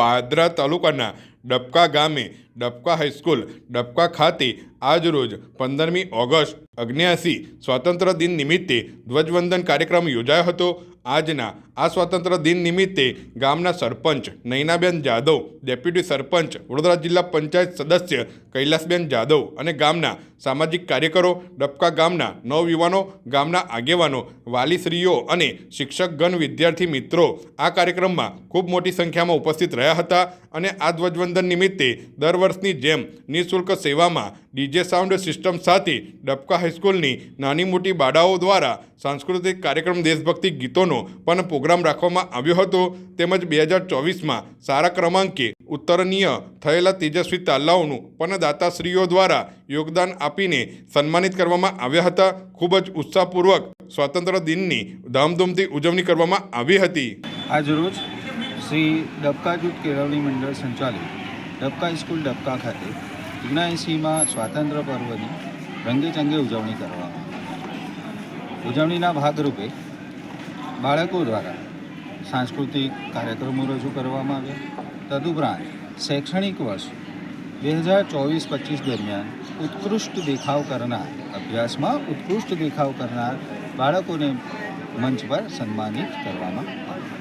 પાદરા તાલુકાના ડબકા ગામે ડબકા હાઈસ્કૂલ, ડબકા ખાતે આજરોજ પંદરમી ઓગસ્ટ અગ્નિયાસી સ્વાતંત્ર્ય દિન નિમિત્તે ધ્વજવંદન કાર્યક્રમ યોજાયો હતો. આજના આ સ્વાતંત્ર્ય દિન નિમિત્તે ગામના સરપંચ નૈનાબેન જાદવ, ડેપ્યુટી સરપંચ વડોદરા જિલ્લા પંચાયત સદસ્ય કૈલાસબેન જાદવ અને ગામના સામાજિક કાર્યકરો, ડબકા ગામના નવયુવાનો, ગામના આગેવાનો, વાલીશ્રીઓ અને શિક્ષકગણ, વિદ્યાર્થી મિત્રો આ કાર્યક્રમમાં ખૂબ મોટી સંખ્યામાં ઉપસ્થિત રહ્યા હતા અને આ ધ્વજવંદન નિમિત્તે દર વર્ષની જેમ નિઃશુલ્ક સેવામાં ડીજે સાઉન્ડ સિસ્ટમ સાથે ડબકા હાઈસ્કૂલની નાની મોટી બાળાઓ દ્વારા સાંસ્કૃતિક કાર્યક્રમ દેશભક્તિ ગીતોનો પણ પ્રોગ્રામ રાખવામાં આવ્યો હતો. તેમજ બે હજાર ચોવીસમાં સારા ક્રમાંકે ઉત્તરનીય થયેલા તેજસ્વી તાલાઓનું પણ દાતાશ્રીઓ દ્વારા યોગદાન આપીને સન્માનિત કરવામાં આવ્યા હતા. ખૂબ જ ઉત્સાહપૂર્વક સ્વાતંત્ર્ય દિનની ધામધૂમથી ઉજવણી કરવામાં આવી હતી. આજરોજ શ્રી ડબકા જૂથ કેળવણી મંડળ સંચાલિત ડબકા સ્કૂલ ડબકા ખાતે ઓગણએંસીમાં સ્વાતંત્ર્ય પર્વની રંગેચંગે ઉજવણી કરવામાં ઉજવણીના ભાગરૂપે બાળકો દ્વારા સાંસ્કૃતિક કાર્યક્રમો રજૂ કરવામાં આવ્યા. તદુપરાંત શૈક્ષણિક વર્ષ બે હજાર ચોવીસ પચીસ દરમિયાન ઉત્કૃષ્ટ દેખાવ કરનાર, અભ્યાસમાં ઉત્કૃષ્ટ દેખાવ કરનાર બાળકોને મંચ પર સન્માનિત કરવામાં આવ્યા.